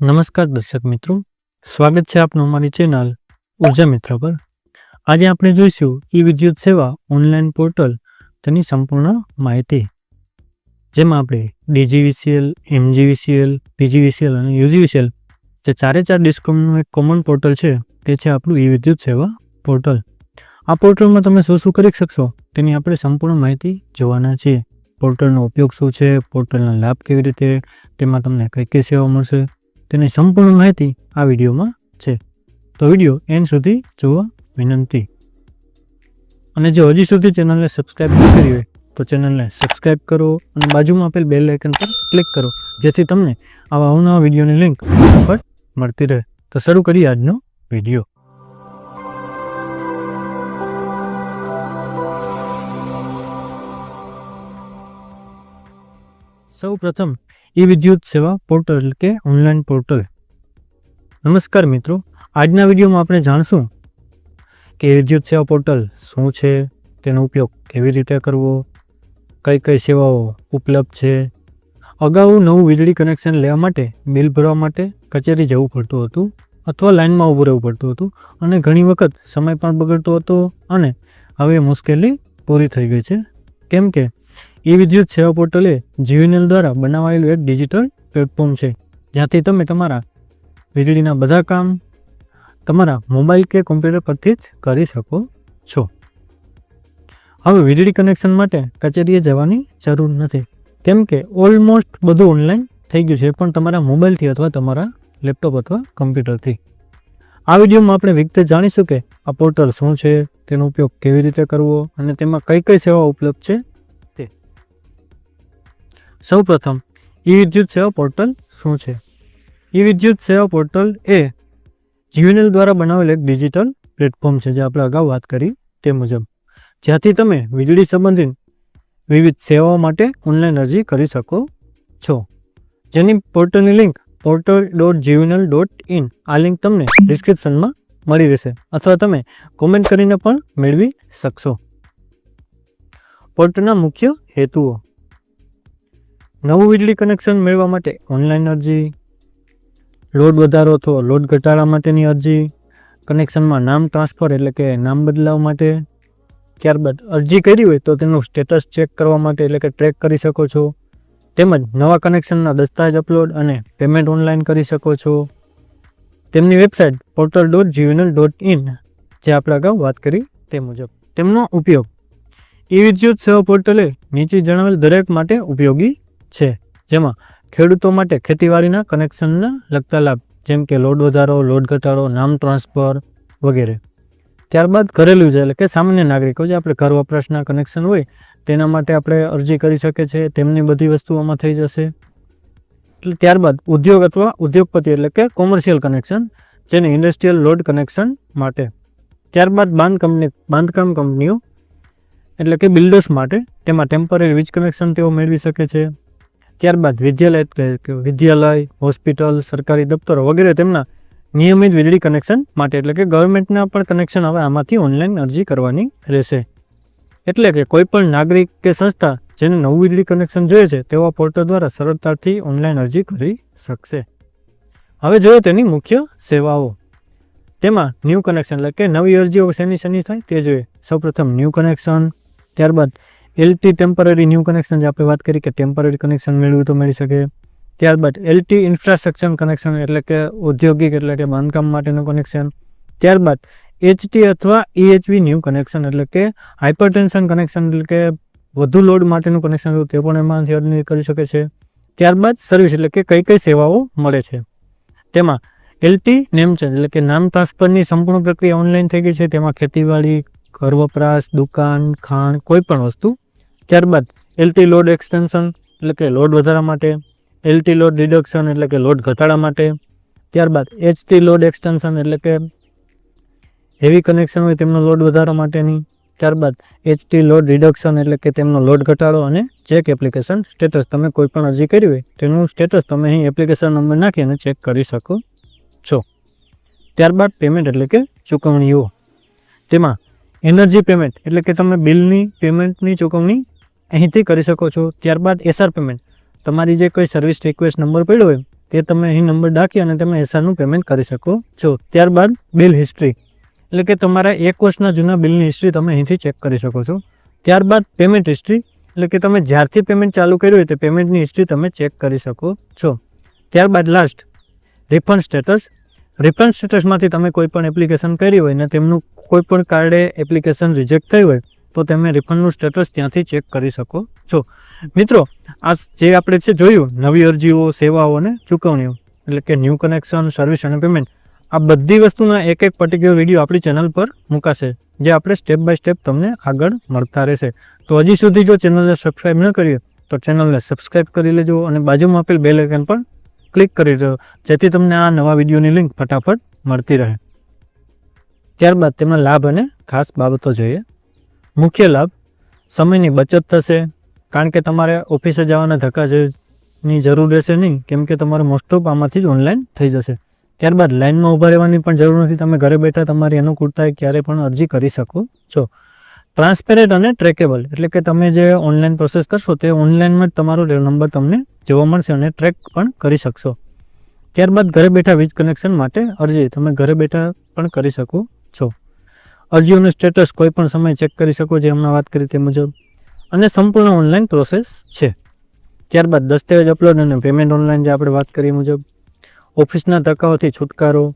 નમસ્કાર દર્શક મિત્રો, સ્વાગત છે આપનું અમારી ચેનલ ઊર્જા મિત્ર પર. આજે આપણે જોઈશું ઈ વિદ્યુત સેવા ઓનલાઈન પોર્ટલ તેની સંપૂર્ણ માહિતી, જેમાં આપણે ડીજીવીસીએલ, એમજીવીસીએલ, પીજીવીસીએલ અને યુજીવીસીએલ, જે ચારે ચાર ડિસ્કોમનું એક કોમન પોર્ટલ છે, તે છે આપણું ઈ વિદ્યુત સેવા પોર્ટલ. આ પોર્ટલમાં તમે શું શું કરી શકશો તેની આપણે સંપૂર્ણ માહિતી જોવાના છીએ. પોર્ટલનો ઉપયોગ શું છે, પોર્ટલના લાભ કેવી રીતે, તેમાં તમને કઈ કઈ સેવા મળશે તેની સંપૂર્ણ માહિતી આ વિડીયોમાં છે. તો વીડિયો એન્ડ સુધી જોવા વિનંતી. અને જો હજી સુધી ચેનલને સબસ્ક્રાઇબ ન કરી હોય, તો ચેનલને સબસ્ક્રાઇબ કરો અને બાજુમાં આપેલ બેલ આઇકન પર ક્લિક કરો, જેથી તમને આવા અવનવા વિડીયોની લિંક પર મળતી રહે. તો શરૂ કરીએ આજનો વીડિયો. સૌ પ્રથમ ઈ વિદ્યુત સેવા પોર્ટલ એટલે કે ઓનલાઈન પોર્ટલ. નમસ્કાર મિત્રો, આજના વિડીયોમાં આપણે જાણશું કે વિદ્યુત સેવા પોર્ટલ શું છે, તેનો ઉપયોગ કેવી રીતે કરવો કઈ કઈ સેવાઓ ઉપલબ્ધ છે, અગાઉ નવું વીજળી કનેક્શન લેવા માટે બિલ ભરવા માટે કચેરી જવું પડતું હતું અથવા લાઇનમાં ઊભું રહેવું પડતું હતું અને ઘણી વખત સમય પણ બગડતો હતો અને હવે મુશ્કેલી પૂરી થઈ ગઈ છે. કેમ કે ઈ વિદ્યુત સેવા પોર્ટલ એ જીવીનેલ દ્વારા બનાવાયેલું એક ડિજિટલ પ્લેટફોર્મ છે, જ્યાંથી તમે તમારા વીજળીના બધા કામ તમારા મોબાઈલ કે કોમ્પ્યુટર પરથી જ કરી શકો છો. હવે વીજળી કનેક્શન માટે કચેરીએ જવાની જરૂર નથી, કેમ કે ઓલમોસ્ટ બધું ઓનલાઈન થઈ ગયું છે, પણ તમારા મોબાઈલથી અથવા તમારા લેપટોપ અથવા કમ્પ્યુટરથી. આ વિડીયોમાં આપણે વિગતે જાણીશું કે આ પોર્ટલ શું છે, તેનો ઉપયોગ કેવી રીતે કરવો, અને તેમાં કઈ કઈ સેવાઓ ઉપલબ્ધ છે તે સૌપ્રથમ, ઈ વિદ્યુત સેવા પોર્ટલ શું છે? ઈ વિદ્યુત સેવા પોર્ટલ એ જીવીએનએલ દ્વારા બનાવેલ એક ડિજિટલ પ્લેટફોર્મ છે, જે આપણે અગાઉ વાત કરી તે મુજબ. જ્યાંથી તમે વીજળી સંબંધિત વિવિધ સેવાઓ માટે ઓનલાઈન અરજી કરી શકો છો. જેની પોર્ટલની લિંક પોર્ટલ ડોટ જીવનલ ડોટ ઇન આ લિંક તમને ડિસ્ક્રિપ્શનમાં મળી રહેશે અથવા તમે કોમેન્ટ કરીને પણ મેળવી શકશો. પોર્ટલના મુખ્ય હેતુઓ. નવું વીજળી કનેક્શન મેળવવા માટે ઓનલાઈન અરજી, લોડ વધારો અથવા લોડ ઘટાડા માટેની અરજી, કનેક્શનમાં નામ ટ્રાન્સફર એટલે કે નામ બદલાવ માટે. ત્યારબાદ અરજી કરી હોય તો તેનું સ્ટેટસ ચેક કરવા માટે એટલે કે ટ્રેક કરી શકો છો. તેમજ નવા કનેક્શનના દસ્તાવેજ અપલોડ અને પેમેન્ટ ઓનલાઈન કરી શકો છો. તેમની website portal dot GVNL dot in, જે આપણે અગાઉ વાત કરી તે મુજબ. તેમનો ઉપયોગ ઈ વિદ્યુત સેવા પોર્ટલે નીચે જણાવેલ દરેક માટે ઉપયોગી છે, જેમાં ખેડૂતો માટે ખેતીવાડીના કનેક્શનના લગતા લાભ, જેમ કે લોડ વધારો, લોડ ઘટાડો, નામ ટ્રાન્સફર વગેરે. ત્યારબાદ ઘરેલું છે એટલે કે સામાન્ય નાગરિકો, જે આપણે ઘર વપરાશના કનેક્શન હોય, તેના માટે આપણે અરજી કરી શકે છે, તેમની બધી વસ્તુઓમાં થઈ જશે. એટલે ત્યારબાદ ઉદ્યોગ અથવા ઉદ્યોગપતિ એટલે કે કોમર્શિયલ કનેક્શન, જેને ઇન્ડસ્ટ્રીયલ લોડ કનેક્શન માટે. ત્યારબાદ બાંધ બાંધકામ કંપનીઓ, એટલે કે બિલ્ડર્સ માટે, તેમાં ટેમ્પરરી વીજ કનેક્શન તેઓ મેળવી શકે છે. ત્યારબાદ વિદ્યાલય એટલે વિદ્યાલય, હોસ્પિટલ, સરકારી દફતરો વગેરે તેમના નિયમિત વીજળી કનેક્શન માટે એટલે કે ગવર્મેન્ટના પણ કનેક્શન હવે આમાંથી ઓનલાઈન અરજી કરવાની રહેશે. એટલે કે કોઈપણ નાગરિક કે સંસ્થા જેને નવું વીજળી કનેક્શન જોઈએ છે તેવા પોર્ટલ દ્વારા સરળતાથી ઓનલાઈન અરજી કરી શકશે. હવે જોઈએ તેની મુખ્ય સેવાઓ. તેમાં ન્યૂ કનેક્શન એટલે કે નવી અરજીઓ શેની શેની થાય તે જોઈએ. સૌપ્રથમ ન્યૂ કનેક્શન, ત્યારબાદ એલટી ટેમ્પરરી ન્યૂ કનેક્શન જે આપણે વાત કરી કે ટેમ્પરરી કનેક્શન મેળવ્યું તો મળી શકે. ત્યારબાદ એલટી ઇન્ફ્રાસ્ટ્રક્ચર કનેક્શન એટલે કે ઔદ્યોગિક એટલે કે બાંધકામ માટેનું કનેક્શન ત્યારબાદ એચટી અથવા ઈએચવી ન્યૂ કનેક્શન એટલે કે હાઇપરટેન્શન કનેક્શન એટલે કે વધુ લોડ માટેનું કનેક્શન તે પણ એમાંથી અર્નિંગ કરી શકે છે. ત્યારબાદ સર્વિસ એટલે કે કઈ કઈ સેવાઓ મળે છે. તેમાં એલટી નેમ છે એટલે કે નામ ટ્રાન્સફરની સંપૂર્ણ પ્રક્રિયા ઓનલાઈન થઈ ગઈ છે. તેમાં ખેતીવાડી, ઘર વપરાશ, દુકાન, ખાણ, કોઈ પણ વસ્તુ ત્યારબાદ એલટી લોડ એક્સટેન્શન એટલે કે લોડ વધારા માટે એલટી લોડ રિડક્શન એટલે કે લોડ ઘટાડા માટે ત્યારબાદ એચટી લોડ એક્સટેન્શન એટલે કે હેવી કનેક્શન હોય તેમનો લોડ વધારવા માટેની ત્યારબાદ એચટી લોડ રિડક્શન એટલે કે તેમનો લોડ ઘટાડો અને ચેક એપ્લિકેશન સ્ટેટસ તમે કોઈ પણ અરજી કરી હોય તેનું સ્ટેટસ તમે અહીં એપ્લિકેશન નંબર નાખી અને ચેક કરી શકો છો. ત્યારબાદ પેમેન્ટ એટલે કે ચૂકવણીઓ. તેમાં એનર્જી પેમેન્ટ એટલે કે તમે બિલની પેમેન્ટની ચૂકવણી અહીંથી કરી શકો છો. ત્યારબાદ એસઆર પેમેન્ટ તમારી જે કોઈ સર્વિસ રિક્વેસ્ટ નંબર પડ્યો હોય, તે તમે અહીં નંબર નાખી અને તમે એસઆરનું પેમેન્ટ કરી શકો છો. ત્યારબાદ બિલ હિસ્ટ્રી એટલે કે તમારા એક વર્ષના જૂના બિલની હિસ્ટ્રી તમે અહીંથી ચેક કરી શકો છો. ત્યારબાદ પેમેન્ટ હિસ્ટ્રી એટલે કે તમે જ્યારથી પેમેન્ટ ચાલુ કર્યું હોય તે પેમેન્ટની હિસ્ટ્રી તમે ચેક કરી શકો છો. ત્યારબાદ લાસ્ટ રિફંડ સ્ટેટસ રિફંડ સ્ટેટસમાંથી તમે કોઈ પણ એપ્લિકેશન કરી હોય ને તેમનું કોઈ પણ કાર્ડે એપ્લિકેશન રિજેક્ટ થઈ હોય તો તમે રિફંડનું સ્ટેટસ ત્યાંથી ચેક કરી શકો છો. મિત્રો, આ જે આપણે છે જોયું, નવી અરજીઓ, સેવાઓ અને ચૂકવણીઓ, એટલે કે ન્યૂ કનેક્શન સર્વિસ અને પેમેન્ટ આ બધી વસ્તુના એક એક પર્ટિક્યુલર વીડિયો આપણી ચેનલ પર મુકાશે, જે આપણે સ્ટેપ બાય સ્ટેપ તમને આગળ મળતા રહેશે. તો હજી સુધી જો ચેનલને સબસ્ક્રાઈબ ન કરીએ તો ચેનલને સબસ્ક્રાઈબ કરી લેજો અને બાજુમાં આપેલ બેલ આઇકન પણ ક્લિક કરી દો જેથી તમને આ નવા વિડીયોની લિંક ફટાફટ મળતી રહે. ત્યારબાદ તેમના લાભ અને ખાસ બાબતો જોઈએ. મુખ્ય લાભ, સમયની બચત થશે, કારણ કે તમારે ઓફિસે જવાના ધક્કા ની જરૂર રહેશે નહીં, કેમ કે તમારે મોસ્ટ ઓફ આમાંથી જ ઓનલાઈન થઈ જશે. ત્યારબાદ લાઇનમાં ઊભા રહેવાની પણ જરૂર નથી, તમે ઘરે બેઠા તમારી અનુકૂળતાએ ક્યારે પણ અરજી કરી શકો છો. ટ્રાન્સપેરેન્ટ અને ટ્રેકેબલ એટલે કે તમે જે ઓનલાઈન પ્રોસેસ કરશો, તે ઓનલાઈનમાં જ તમારો નંબર તમને જોવા મળશે અને ટ્રેક પણ કરી શકશો. ત્યારબાદ ઘરે બેઠા વીજ કનેક્શન માટે અરજી, તમે ઘરે બેઠા પણ કરી શકો છો. અરજીઓનું સ્ટેટસ કોઈ પણ સમય ચેક કરી શકો જે હમણાં વાત કરી તે મુજબ. અને સંપૂર્ણ ઓનલાઈન પ્રોસેસ છે. ત્યારબાદ દસ્તાવેજ અપલોડ અને પેમેન્ટ ઓનલાઈન જે આપણે વાત કરી મુજબ, ઓફિસના તકાઓથી છુટકારો,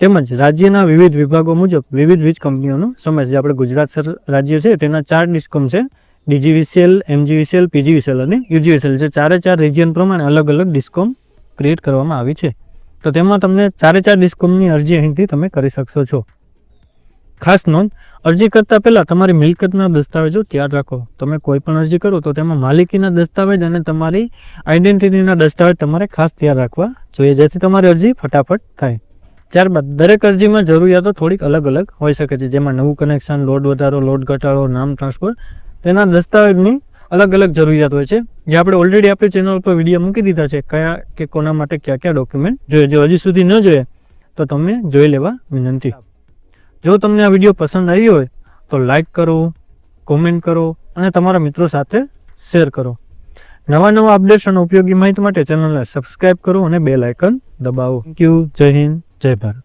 તેમજ રાજ્યના વિવિધ વિભાગો મુજબ વિવિધ વીજ કંપનીઓનો સમય જે આપણે ગુજરાત રાજ્ય છે, તેના ચાર ડિસ્કોમ છે. ડીજીવીસીએલ એમજીવીસીએલ પીજીવીસીએલ અને યુજીવીસીએલ જે ચારે ચાર રિજિયન પ્રમાણે અલગ અલગ ડિસ્કોમ ક્રિએટ કરવામાં આવી છે. તો તેમાં તમને ચારે ચાર ડિસ્કોમની અરજી અહીંથી તમે કરી શકશો છો. ખાસ નોંધ, અરજી કરતાં પહેલાં તમારી મિલકતના દસ્તાવેજો તૈયાર રાખો. તમે કોઈ પણ અરજી કરો તો તેમાં માલિકીના દસ્તાવેજ અને તમારી આઈડેન્ટિટીના દસ્તાવેજ તમારે ખાસ તૈયાર રાખવા જોઈએ, જેથી તમારી અરજી ફટાફટ થાય. ત્યારબાદ, દરેક અરજીમાં જરૂરિયાતો થોડીક અલગ અલગ હોઈ શકે છે, જેમાં નવું કનેક્શન લોડ વધારો લોડ ઘટાડો, નામ ટ્રાન્સફર તેના દસ્તાવેજની અલગ અલગ જરૂરિયાત હોય છે. જે આપણે ઓલરેડી આપણી ચેનલ પર વીડિયો મૂકી દીધા છે, કયા કે કોના માટે કયા કયા ડોક્યુમેન્ટ જોઈએ, જો હજી સુધી ન જોઈએ, તો તમે જોઈ લેવા વિનંતી. જો તમને આ વીડિયો પસંદ આવી હોય તો લાઈક કરો કોમેન્ટ કરો અને તમારા મિત્રો સાથે શેર કરો. નવા નવા અપડેટ્સ અને ઉપયોગી માહિતી માટે ચેનલને સબસ્ક્રાઈબ કરો અને બેલ આઇકન દબાવો. થેન્ક યુ જય હિન્દ, જય ભારત.